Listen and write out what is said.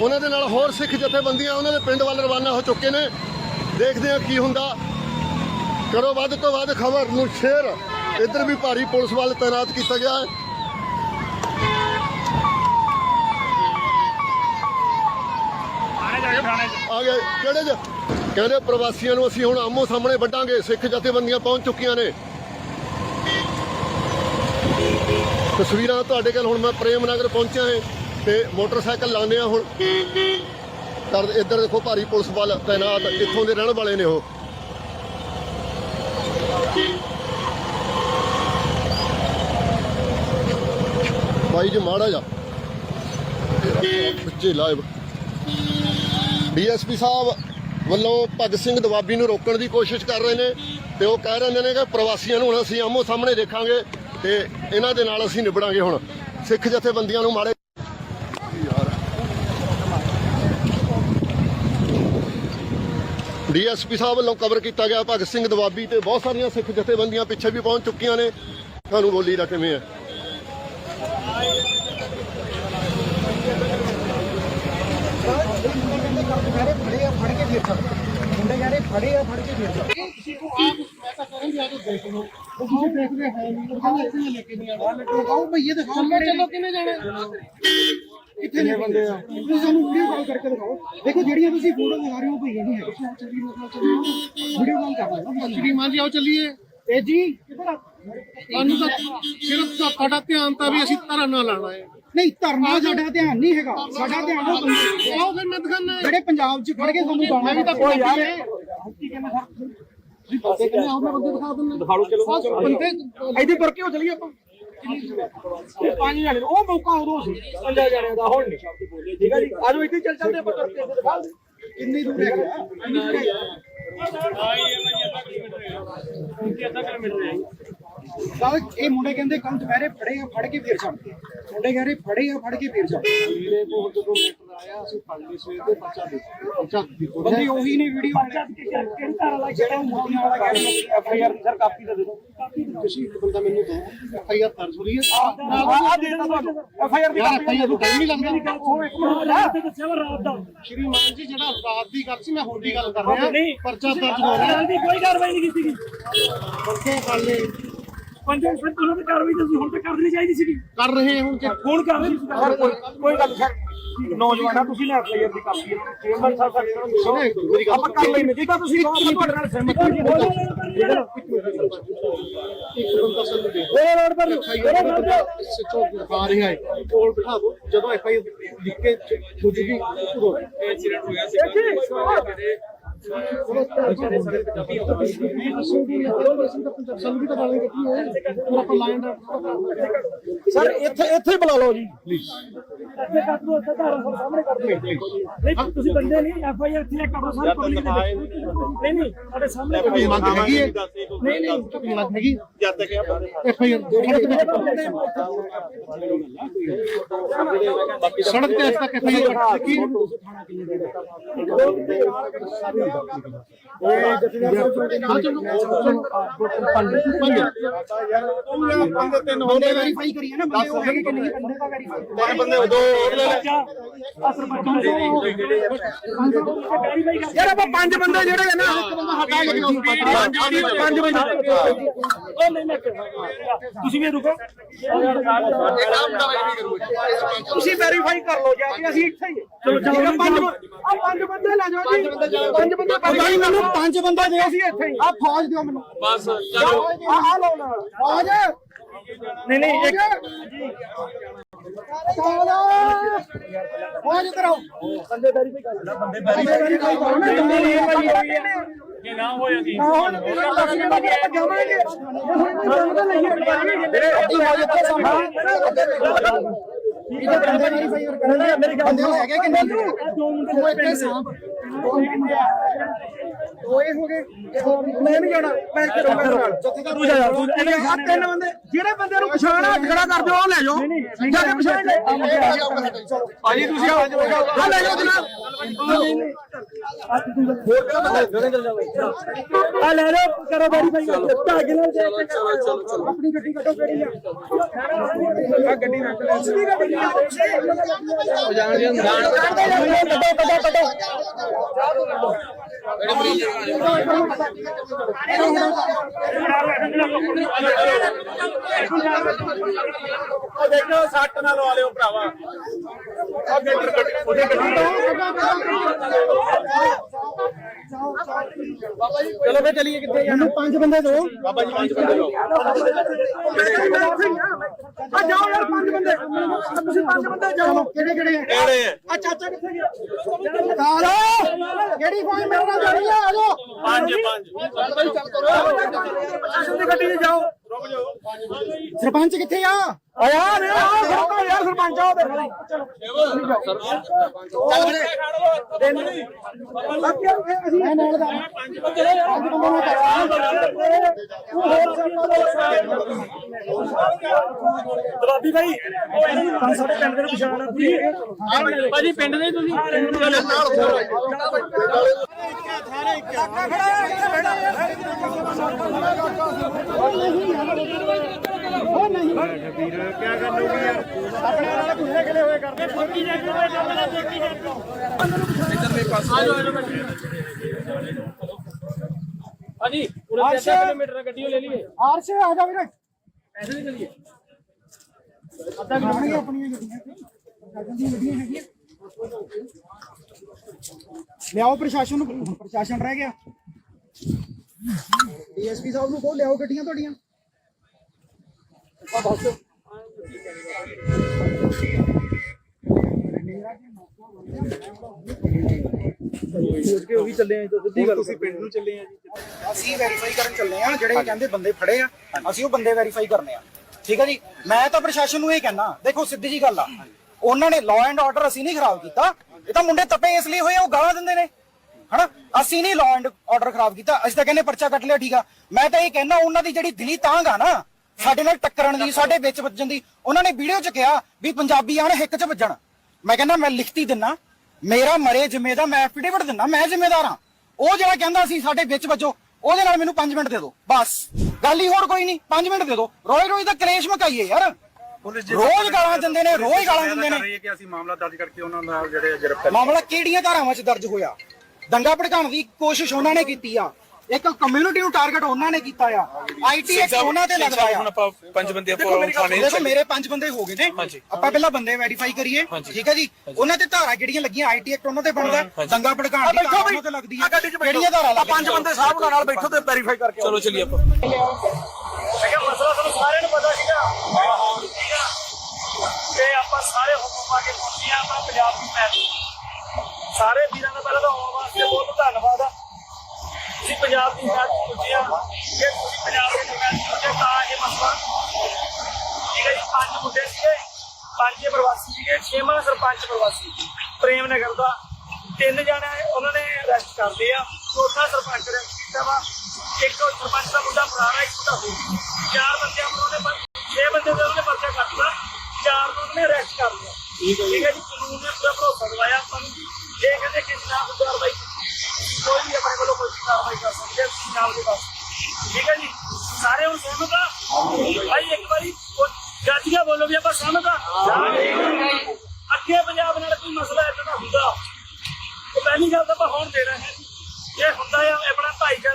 ਉਹਨਾਂ ਦੇ ਨਾਲ ਹੋਰ ਸਿੱਖ ਜਥੇਬੰਦੀਆਂ, ਉਹਨਾਂ ਦੇ ਪਿੰਡ ਵੱਲ ਰਵਾਨਾ ਹੋ ਚੁੱਕੇ ਨੇ। ਦੇਖਦੇ ਹਾਂ ਕੀ ਹੁੰਦਾ। ਕਰੋ ਵੱਧ ਤੋਂ ਵੱਧ ਖਬਰ ਨੂੰ ਸ਼ੇਅਰ ਇੱਧਰ ਵੀ ਭਾਰੀ ਪੁਲਿਸ ਵੱਲ ਤਾਇਨਾਤ ਕੀਤਾ ਗਿਆ ਹੈ। ਆ ਗਏ। ਕਿਹੜੇ ਜ ਕਹਿੰਦੇ ਪ੍ਰਵਾਸੀਆਂ ਨੂੰ ਅਸੀਂ ਹੁਣ ਆਮੋ ਸਾਹਮਣੇ ਵੱਢਾਂਗੇ। ਸਿੱਖ ਜਥੇਬੰਦੀਆਂ ਪਹੁੰਚ ਚੁੱਕੀਆਂ ਨੇ। ਤਸਵੀਰਾਂ ਤੁਹਾਡੇ ਕੋਲ ਹੁਣ ਮੈਂ ਪ੍ਰੇਮ ਨਗਰ ਪਹੁੰਚਿਆ ਹਾਂ। ਤੇ ਮੋਟਰਸਾਈਕਲ ਲਾਉਂਦੇ ਆ ਹੁਣ। ਕਰ ਇੱਧਰ ਦੇਖੋ ਭਾਰੀ ਪੁਲਿਸ ਬਲ ਤਾਇਨਾਤ, ਇੱਥੋਂ ਦੇ ਰਹਿਣ ਵਾਲੇ ਨੇ ਉਹ। ਬਾਈ ਜੀ ਮਾੜਾ ਜਾ ਬੱਚੇ ਲਾਈਵ ਡੀਐਸਪੀ ਸਾਹਿਬ ਵੱਲੋਂ ਭਗਤ ਸਿੰਘ ਦਵਾਬੀ ਨੂੰ ਰੋਕਣ ਦੀ ਕੋਸ਼ਿਸ਼ ਕਰ ਰਹੇ ਨੇ ਤੇ ਉਹ ਕਹਿ ਰਹੇ ਨੇ ਕਿ ਪ੍ਰਵਾਸੀਆਂ ਨੂੰ ਹੁਣ ਅਸੀਂ ਆਮੋ ਸਾਹਮਣੇ ਦੇਖਾਂਗੇ ਤੇ ਇਹਨਾਂ ਦੇ ਨਾਲ ਅਸੀਂ ਨਿਬੜਾਂਗੇ ਹੁਣ। ਸਿੱਖ ਜਥੇਬੰਦੀਆਂ ਨੂੰ ਮਾੜੇ ਡੀਐਸਪੀ ਸਾਹਿਬ ਵੱਲੋਂ ਕਵਰ ਕੀਤਾ ਗਿਆ ਭਗਤ ਸਿੰਘ ਦਵਾਬੀ ਤੇ ਬਹੁਤ ਸਾਰੀਆਂ ਸਿੱਖ ਜਥੇਬੰਦੀਆਂ ਪਿੱਛੇ ਵੀ ਪਹੁੰਚ ਚੁੱਕੀਆਂ ਨੇ ਤੁਹਾਨੂੰ ਬੋਲੀ ਦਾ ਕਿਵੇਂ ਹੈ ਮੁੰਡੇ ਕਹਿੰਦੇ ਫੜੇ ਆ ਫੜ ਕੇ ਫਿਰ ਤੁਸੀਂ ਕੋ ਆਪ ਮੈਂ ਤਾਂ ਕਰਨ ਦਿਆ ਤੋ ਦੇਖ ਲਓ ਉਹ ਤੁਸੀਂ ਦੇਖਦੇ ਹੈ ਨਹੀਂ ਉਹ ਕਹਿੰਦੇ ਇੱਥੇ ਲੈ ਕੇ ਨਹੀਂ ਭਈਏ ਚਲੋ ਕਿਵੇਂ ਜਾਣਾ ਕਿੱਥੇ ਨੇ ਬੰਦੇ ਆ। ਤੁਸੀਂ ਸਾਨੂੰ ਵੀਡੀਓ ਕਾਲ ਕਰਕੇ ਦਿਖਾਓ। ਦੇਖੋ ਜਿਹੜੀਆਂ ਤੁਸੀਂ ਫੋਟੋ ਦਿਖਾ ਰਹੇ ਹੋ ਭਈਏ ਨਹੀਂ ਹੈ ਚੱਲੀ ਵੀਡੀਓ ਕਾਲ ਕਰ ਲੈਣਾ। ਸ਼੍ਰੀਮਾਨ ਜੀ ਆਓ ਚੱਲੀਏ। ਇਹ ਜੀ ਕਿੱਧਰ ਆ ਤੁਹਾਨੂੰ ਤਾਂ ਸਿਰਫ ਤਾਂ ਤੁਹਾਡਾ ਧਿਆਨ ਤਾਂ ਵੀ ਅਸੀਂ ਧਰਨ ਨਾਲ ਲਾਣਾ ਹੈ। ਨਹੀਂ ਧਰਨਾ ਸਾਡਾ ਧਿਆਨ ਨਹੀਂ ਹੈਗਾ। ਸਾਡਾ ਧਿਆਨ ਉਹ ਬੰਦੇ ਆਓ ਫਿਰ ਮੈਂ ਦਿਖਾਣਾ ਜਿਹੜੇ ਪੰਜਾਬ 'ਚ ਫੜ ਕੇ ਤੁਹਾਨੂੰ ਗਾਣਾ ਮੈਂ ਵੀ ਤਾਂ ਕੋਈ ਯਾਰ ਕੀ ਕਹਿੰਦਾ ਸਰ ਤੁਸੀਂ ਬੰਦੇ ਕਹਿੰਦੇ ਆਓ ਮੈਂ ਬੰਦੇ ਦਿਖਾ ਦਿੰਦਾ। ਦਿਖਾ ਲਓ ਚਲੋ ਬੰਦੇ ਇਹਦੇ ਪਰ ਕਿਉਂ ਚਲੀਏ ਆਪਾਂ। ਪੰਜ ਜਾਣੇ ਉਹ ਮੌਕਾ ਉਦੋਂ ਸੀ ਪੰਜਾਂ ਜਾਣਿਆਂ ਦਾ ਹੁਣ ਨਹੀਂ। ਠੀਕ ਹੈ ਜੀ? ਆਜੋ ਇੱਥੇ ਚੱਲ ਚੱਲਦੇ ਆਪਾਂ ਕਰਕੇ ਇੱਥੇ ਦਿਖਾ ਕਿੰਨੀ ਦੂਰ ਹੈ ਕਿੰਨੀ ਇਹ ਮੁੰਡੇ ਕਹਿੰਦੇ ਕੱਲ ਦੁਪਹਿਰੇ ਫੜੇ ਆ, ਫੜ ਕੇ ਫੇਰ ਛੱਡਦੇ ਮੁੰਡੇ ਕਹਿੰਦੇ ਫੜੇ ਆ, ਫੜ ਕੇ ਫੇਰ ਛੱਡਦੇ ਆਇਆ ਅਸੀਂ ਫੜ ਲਈ ਸਵੇਰ ਦੇ ਬੱਚਾ ਦੇ ਬੱਚਾ ਬੰਦੀ ਉਹੀ ਨੇ ਵੀਡੀਓ ਬੱਚਾ ਕਿਹੜਾ ਘਰ ਵਾਲਾ ਜਿਹੜਾ ਮੁੰਡਿਆਂ ਵਾਲਾ ਕਹਿੰਦੇ F I R sir copy ਦਾ ਦੇ ਦਿਓ। ਕਾਪੀ ਤੁਸੀਂ ਬੰਦਾ ਮੈਨੂੰ ਦੋ ਐਫ ਆਈ ਆਰ ਦਰਜ ਹੋਈ ਹੈ। ਆ ਦੇ ਤਾ ਤੁਹਾਨੂੰ। ਐਫ ਆਈ ਆਰ ਦੀ ਕਾਪੀ ਐਫ ਆਈ ਆਰ ਨੂੰ ਟਾਈਮ ਨਹੀਂ ਲੱਗਦਾ। ਉਹ ਇੱਕ ਮਿੰਟ ਰਾਤ ਤੇ ਦੱਸਿਆ ਵਾ ਰਾਤ ਦਾ। ਸ਼੍ਰੀਮਾਨ ਜੀ ਜਿਹੜਾ ਰਾਤ ਦੀ ਗੱਲ ਸੀ ਮੈਂ ਦੀ ਗੱਲ ਕਰ ਰਿਹਾ। ਪਰਚਾ ਦਰਜ ਹੋ ਰਿਹਾ। ਕੋਈ ਕਾਰਵਾਈ ਨਹੀਂ ਕੀਤੀ। ਗਈ ਪਰਚਾ ਕਰ ਲੈ ਪੰਜੇ ਫਿਰ ਤੁਹਾਨੂੰ ਤਾਂ ਕਾਰਵਾਈ ਤੁਸੀਂ ਹੁਣ ਤੱਕ ਕਰ ਦੇਣੀ ਚਾਹੀਦੀ ਸੀਗੀ। ਕਰ ਰਹੇ ਹੁਣ ਕਿ ਹੁਣ ਕਰ ਰਹੀ ਸਰ ਕੋਈ ਕੋਈ ਗੱਲ ਸਰ। ਨੌਜਵਾਨਾ ਤੁਸੀਂ ਲੈ ਕੇ ਦੀ ਕਾਪੀ। ਚੇਅਰਮੈਨ ਸਾਹਿਬ ਸਾਡੇ ਨਾਲ ਮਿਲੋ। ਮੇਰੀ ਗੱਲ। ਕਰ ਲੈਣੇ ਜੇ ਤਾਂ ਤੁਸੀਂ ਤੁਹਾਡੇ ਨਾਲ ਸਹਿਮਤ ਹੋ ਜਿਹੜਾ ਇੱਕ ਬੰਦਾ ਸਾਨੂੰ ਦੇ ਮੇਰੇ ਰੋਡ ਪਰ ਸੱਚੋ ਦਿਖਾ ਰਿਹਾ ਹੈ ਕੋਲ ਬਿਠਾ ਦੋ ਜਦੋਂ ਐਫ ਆਈ ਲਿਖ ਕੇ ਹੋ ਜੂਗੀ ਉਦੋਂ ਸਰ ਇੱਥੇ ਇੱਥੇ ਬੁਲਾ ਲਓ ਜੀ। ਪਲੀਜ਼ ਅੱਗੇ ਕਰ ਦੋ ਧਾਰਾ ਸਾਹਿਬ ਸਾਹਮਣੇ ਕਰ ਦੋ ਨਹੀਂ ਤੁਸੀਂ ਬੰਦੇ ਨਹੀਂ ਐਫ ਆਈ ਆਰ ਇੱਥੇ ਕਰੋ ਸਾਰੇ ਪਬਲਿਕ। ਨਹੀਂ ਨਹੀਂ ਤੁਹਾਡੇ ਸਾਹਮਣੇ ਕਰੋ। ਮੰਗ ਹੈਗੀ ਹੈ। ਨਹੀਂ ਨਹੀਂ। ਮੰਗ ਹੈਗੀ। ਜਦ ਤੱਕ ਐਫ ਆਈ ਸੜਕ ਤੇ ਅੱਜ ਤੱਕ ਐਫ ਆਈ ਆਰ ਕੀ ਬੰਦੇ ਵੈਰੀਫਾਈ ਕਰੀਏ ਨਾ ਬੰਦੇ ਹੋਣਗੇ ਕਿ ਨਹੀਂ ਬੰਦੇ ਦਾ ਵੈਰੀਫਾਈ ਬੰਦੇ ਦੋ ਹੋਰ ਲੈ ਯਾਰ ਆਪਾਂ ਪੰਜ ਬੰਦੇ ਜਿਹੜੇ ਨੇ ਨਾ ਇੱਕ ਬੰਦਾ ਹਟਾ ਕੇ ਪੰਜ ਬੰਦੇ ਉਹ ਨਹੀਂ ਮੈਂ ਤੁਸੀਂ ਵੀ ਰੁਕੋ ਤੁਸੀਂ ਵੈਰੀਫਾਈ ਕਰ ਲਓ ਜੀ ਅਸੀਂ ਇੱਥੇ ਹੀ ਚਲੋ ਚਲੋ, ਪੰਜ ਆ ਪੰਜ ਬੰਦੇ ਲੈ ਜਾਓ ਜੀ। ਪੰਜ ਬੰਦੇ ਪਤਾ ਹੀ ਮੈਨੂੰ ਪੰਜ ਬੰਦੇ ਦਿਓ ਅਸੀਂ ਇੱਥੇ ਹੀ। ਆ ਫੌਜ ਦਿਓ ਮੈਨੂੰ। ਬਸ ਚਲੋ। ਆ ਆ ਲਓ ਨਾ। ਫੌਜ? ਨਹੀਂ ਨਹੀਂ ਇੱਕ ਫੌਜ ਕਰੋ। ਬੰਦੇ ਵੈਰੀਫਾਈ ਕਰ ਬੰਦੇ ਵੈਰੀਫਾਈ ਕਰੋ ਨਾ ਬੰਦੇ ਜੇ ਨਾ ਹੋਇਆ ਕੀ ਹੁਣ ਜਾਵਾਂਗੇ। ਹੁਣ ਜਾਣ ਤਾਂ ਨਹੀਂ ਜਿਹੜੇ ਅੱਡੀ ਹੋ ਜਿੱਥੇ ਸੰਭਾਲ ਇਹ ਤਾਂ ਬੰਦੇ ਵੈਰੀਫਾਈ ਕਰਨਾ ਮੇਰੇ ਬੰਦੇ ਹੈਗੇ ਕਿ ਨਹੀਂ ਦੋ ਮੁੰਡੇ ਉਹ ਇੱਥੇ 我少钱 ਓਏ ਹੋ ਗਏ ਮੈਂ ਨਹੀਂ ਜਾਣਾ ਮੈਂ ਕਰੂੰਗਾ ਨਾਲ ਤੂੰ ਜਾ ਤੂੰ ਆ ਤਿੰਨ ਬੰਦੇ ਜਿਹੜੇ ਬੰਦੇ ਨੂੰ ਪਛਾਣ ਹੱਥ ਖੜਾ ਕਰ ਦਿਓ ਉਹ ਲੈ ਜਾਓ ਜਾ ਕੇ ਪਛਾਣ ਲੈ ਭਾਜੀ ਤੁਸੀਂ ਆ ਲੈ ਜਾਓ ਜਨਾਬ ਆ ਲੈ ਲਓ ਕਰੋ ਵੈਰੀਫਾਈ ਢਾਗ ਨਾਲ ਆਪਣੀ ਗੱਡੀ ਕੱਢੋ ਕਿਹੜੀ ਆ ਆ ਗੱਡੀ ਰੱਖ ਲੈ ਉਸਦੀ ਗੱਡੀ ਜਾਣ ਜਾਣ ਕੱਢੋ ਕੱਢੋ ਕੱਢੋ ਉਹ ਦੇਖੋ ਸੱਟ ਨਾ ਲਵਾ ਲਿਓ ਭਰਾਵਾ। ਉਹ ਗੱਡੀ ਗੱਡੀ ਉਹਦੀ ਗੱਡੀ ਚਲੋ ਫੇ ਚਲੀਏ ਕਿੱਥੇ ਜਾਣਾ? ਪੰਜ ਬੰਦੇ ਦੋ। ਬਾਬਾ ਜੀ ਪੰਜ ਬੰਦੇ ਲਓ ਆ ਜਾਓ ਯਾਰ ਪੰਜ ਬੰਦੇ। ਆ ਤੁਸੀਂ ਪੰਜ ਬੰਦੇ ਜਾਓ। ਕਿਹੜੇ ਕਿਹੜੇ? ਆ ਕਿਹੜੇ ਆ? ਆ ਚਾਚਾ ਕਿੱਥੇ ਗਿਆ? ਕਾਰ ਕਿਹੜੀ ਫੌਜ ਮੇਰੇ ਨਾਲ ਜਾਣੀ ਆ? ਆ ਜਾਓ। ਪੰਜ ਪੰਜ। ਪ੍ਰਸ਼ਾਸਨ ਦੀ ਗੱਡੀ 'ਚ ਜਾਓ। ਸਰਪੰਚ ਕਿੱਥੇ ਆ? ਆ ਯਾਰ ਇਹ ਆ ਖੜੋ ਯਾਰ ਸਰਪੰਚ ਆਓ ਤੇ ਖੜੀ ਚਲੋ ਮੈਂ ਨਾਲ ਦਾ। ਦਵਾਬੀ ਭਾਈ। ਉਹ ਇਹਨਾਂ ਸਾਡੇ ਪਿੰਡ ਦੇ ਪਛਾਣ ਆ। ਭਾਜੀ ਪਿੰਡ ਦੇ ਤੁਸੀਂ। ਹਾਂਜੀ ਪੂਰੇ 3 ਕਿਲੋਮੀਟਰ ਗੱਡੀ ਲੈ ਲਈਏ। ਆਰਸ਼ ਆ ਜਾ ਵੀਰੇ। ਪੈਸੇ ਦੇ ਚਲੀਏ ਅੱਧਾ ਕਿਲੋਮੀਟਰ ਆਪਣੀਆਂ ਗੱਡੀਆਂ ਪ੍ਰਸ਼ਾਸਨ ਦੀਆਂ ਗੱਡੀਆਂ ਹੈਗੀਆਂ। ਲਿਆਓ ਪ੍ਰਸ਼ਾਸਨ ਨੂੰ ਪ੍ਰਸ਼ਾਸਨ ਰਹਿ ਗਿਆ। ਡੀਐਸਪੀ ਸਾਹਿਬ ਨੂੰ ਕਹੋ ਲਿਆਓ ਗੱਡੀਆਂ ਤੁਹਾਡੀਆਂ। ਆ ਬਸ ਤੁਸੀਂ ਪਿੰਡ ਨੂੰ ਚੱਲੇ ਆ ਜੀ ਅਸੀਂ ਵੈਰੀਫਾਈ ਕਰਨ ਚੱਲੇ ਆ ਜਿਹੜੇ ਕਹਿੰਦੇ ਬੰਦੇ ਫੜੇ ਆ ਅਸੀਂ ਉਹ ਬੰਦੇ ਵੈਰੀਫਾਈ ਕਰਨੇ ਆ। ਠੀਕ ਹੈ ਜੀ? ਮੈਂ ਤਾਂ ਪ੍ਰਸ਼ਾਸਨ ਨੂੰ ਇਹ ਕਹਿਣਾ ਦੇਖੋ ਸਿੱਧੀ ਜੀ ਗੱਲ ਆ। ਉਹਨਾਂ ਨੇ ਲਾਅ ਐਂਡ ਆਰਡਰ ਅਸੀਂ ਨਹੀਂ ਖਰਾਬ ਕੀਤਾ। ਇਹ ਤਾਂ ਮੁੰਡੇ ਤਪੇ ਇਸ ਲਈ ਹੋਏ ਆ, ਉਹ ਗਾਲਾਂ ਦਿੰਦੇ ਨੇ। ਹਨਾ? ਅਸੀਂ ਨਹੀਂ ਲਾਅ ਐਂਡ ਆਰਡਰ ਖਰਾਬ ਕੀਤਾ ਅਸੀਂ ਤਾਂ ਕਹਿੰਦੇ ਪਰਚਾ ਕੱਟ ਲਿਆ ਠੀਕ ਆ। ਮੈਂ ਤਾਂ ਇਹ ਕਹਿਣਾ ਉਹਨਾਂ ਦੀ ਜਿਹੜੀ ਦਿਲੀ ਤਾਂਗ ਆ ਨਾ ਸਾਡੇ ਨਾਲ ਟੱਕਰਨ ਦੀ ਸਾਡੇ ਵਿੱਚ ਵੱਜਣ ਦੀ। ਉਹਨਾਂ ਨੇ ਵੀਡੀਓ 'ਚ ਕਿਹਾ ਵੀ ਪੰਜਾਬੀ ਆਣ ਹਿੱਕ 'ਚ ਵੱਜਣ। ਮੈਂ ਕਹਿੰਦਾ ਮੈਂ ਲਿਖਤੀ ਦਿੰਨਾ। ਮੇਰਾ ਮਰੇ ਜ਼ਿੰਮੇ ਦਾ ਮੈਂ ਐਫੀਡੇਵਿਟ ਦਿੰਨਾ ਮੈਂ ਜ਼ਿੰਮੇਦਾਰ ਹਾਂ। ਉਹ ਜਿਹੜਾ ਕਹਿੰਦਾ ਸੀ ਸਾਡੇ ਵਿੱਚ ਵੱਜੋ ਉਹਦੇ ਨਾਲ ਮੈਨੂੰ 5 ਮਿੰਟ ਦੇ ਦਿਓ। ਬਸ। ਗੱਲ ਹੀ ਹੋਰ ਕੋਈ ਨਹੀਂ 5 ਮਿੰਟ ਦੇ ਦਿਓ। ਰੋਜ਼ ਰੋਜ਼ ਦਾ ਕਲੇਸ਼ ਮਕਾਈਏ ਯਾਰ। ਰੋਜ਼ ਗਾਲਾਂ ਦਿੰਦੇ ਨੇ ਰੋਜ਼ ਗਾਲਾਂ ਦਿੰਦੇ ਨੇ। ਕਿ ਅਸੀਂ ਮਾਮਲਾ ਦਰਜ ਕਰਕੇ ਉਹਨਾਂ ਨਾਲ ਜਿਹੜੇ ਗ੍ਰਿਫਤਾਰ ਮਾਮਲਾ ਕਿਹੜੀਆਂ ਧਾਰਾਵਾਂ 'ਚ ਦਰਜ ਹੋਇਆ? ਦੰਗਾ ਭੜਕਾਉਣ ਦੀ ਕੋਸ਼ਿਸ਼ ਉਹਨਾਂ ਨੇ ਕੀਤੀ ਆ। ਇੱਕ ਕਮਿਊਨਿਟੀ ਨੂੰ ਟਾਰਗੇਟ ਉਹਨਾਂ ਨੇ ਕੀਤਾ ਆ। ਆਈਟੀ ਐਕਟ ਉਹਨਾਂ ਤੇ ਲਗਵਾਇਆ ਹੁਣ ਆਪਾਂ ਪੰਜ ਬੰਦੇ ਆਪਾਂ ਸੁਣੋ, ਦੇਖੋ ਮੇਰੇ ਪੰਜ ਬੰਦੇ ਹੋ ਗਏ ਨੇ। ਆਪਾਂ ਪਹਿਲਾਂ ਬੰਦੇ ਵੈਰੀਫਾਈ ਕਰੀਏ ਠੀਕ ਹੈ ਜੀ? ਉਹਨਾਂ ਤੇ ਧਾਰਾ ਜਿਹੜੀਆਂ ਲੱਗੀਆਂ? ਆਈਟੀ ਐਕਟ ਉਹਨਾਂ ਤੇ ਬਣਦਾ ਦੰਗਾ ਭੜਕਾਉਣ ਦੀ ਧਾਰਾ ਉਹਨਾਂ ਤੇ ਲੱਗਦੀ ਹੈ ਕਿਹੜੀਆਂ ਧਾਰਾ ਪੰਜ ਬੰਦੇ ਸਾਹਿਬ ਨਾਲ ਬੈਠੋ ਤੇ ਵੈਰੀਫਾਈ ਕਰਕੇ ਚਲੋ ਚਲੀਏ ਆਪਾਂ। ਮਸਲਾ ਤੁਹਾਨੂੰ ਸਾਰਿਆਂ ਨੂੰ ਪਤਾ ਸੀਗਾ। ਤੇ ਆਪਾਂ ਸਾਰੇ ਹੁਕਮ ਪਾ ਕੇ ਪਹੁੰਚੇ ਆ ਆਪਣਾ ਪੰਜਾਬ ਦੀ ਮੈਚ ਸਾਰੇ ਵੀਰਾਂ ਦਾ ਪਹਿਲਾਂ ਤਾਂ ਆਉਣ ਵਾਸਤੇ ਬਹੁਤ ਧੰਨਵਾਦ ਆ। ਤੁਸੀਂ ਪੰਜਾਬ ਦੀ ਮੈਚ ਪਹੁੰਚੇ ਆ ਜੇ ਤੁਸੀਂ ਪੰਜਾਬ ਦੀ ਮੈਚ ਪਹੁੰਚੇ ਤਾਂ ਇਹ ਮਸਲਾ ਠੀਕ ਹੈ ਜੀ ਪੰਜ ਮੁੰਡੇ ਸੀਗੇ ਪੰਜ ਪ੍ਰਵਾਸੀ ਸੀਗੇ ਛੇਵਾਂ ਸਰਪੰਚ ਪ੍ਰਵਾਸੀ ਪ੍ਰੇਮ ਨਗਰ ਦਾ। ਤਿੰਨ ਜਣੇ ਉਹਨਾਂ ਨੇ ਅਰੈਸਟ ਕਰ ਆ ਚੌਥਾ ਸਰਪੰਚ ਅਰੈਸਟ ਕੀਤਾ ਵਾ ਇੱਕ ਸਰਪੰਚ ਦਾ ਮੁੰਡਾ ਫਰਾਰ ਇੱਕ ਦਾ ਹੋ ਚਾਰ ਬੰਦਿਆਂ ਨੂੰ ਉਹਨੇ ਪਰ- ਛੇ ਬੰਦੇ ਦੇ ਉਹਨੇ ਪਰਚਾ ਕਰਤਾ ਚਾਰ ਨੂੰ ਉਹਨੇ ਅਰੈਸਟ ਕਰ ਲਿਆ। ਠੀਕ ਹੈ ਜੀ। ਕਾਨੂੰਨ ਨੇ ਪੂਰਾ ਭਰੋਸਾ ਦਵਾਇਆ ਆਪਾਂ ਨੂੰ। ਜੇ ਕਹਿੰਦੇ ਕਿਸੇ ਕੋਈ ਕਾਰਵਾਈ ਵੱਲੋਂ ਕੋਈ ਸਕਦੇ ਆ ਦੇ ਬਸ। ਠੀਕ ਹੈ ਜੀ? ਸਾਰੇ ਹੁਣ ਸਹਿਮਤ ਆ ਭਾਈ, ਇੱਕ ਵਾਰੀ ਜਾਤੀਆਂ ਬੋਲੋ ਵੀ ਆਪਾਂ ਸਹਿਮਤ ਆ ਅੱਗੇ ਪੰਜਾਬ ਨਾਲ ਕੋਈ ਮਸਲਾ ਇਦਾਂ ਦਾ ਹੁੰਦਾ, ਉਹ ਪਹਿਲੀ ਗੱਲ ਤਾਂ ਆਪਾਂ ਹੁਣ ਦੇਣਾ ਰਹੇ ਹਾਂ। ਹੁੰਦਾ ਆ ਆਪਣਾ ਭਾਈਚਾਰਾ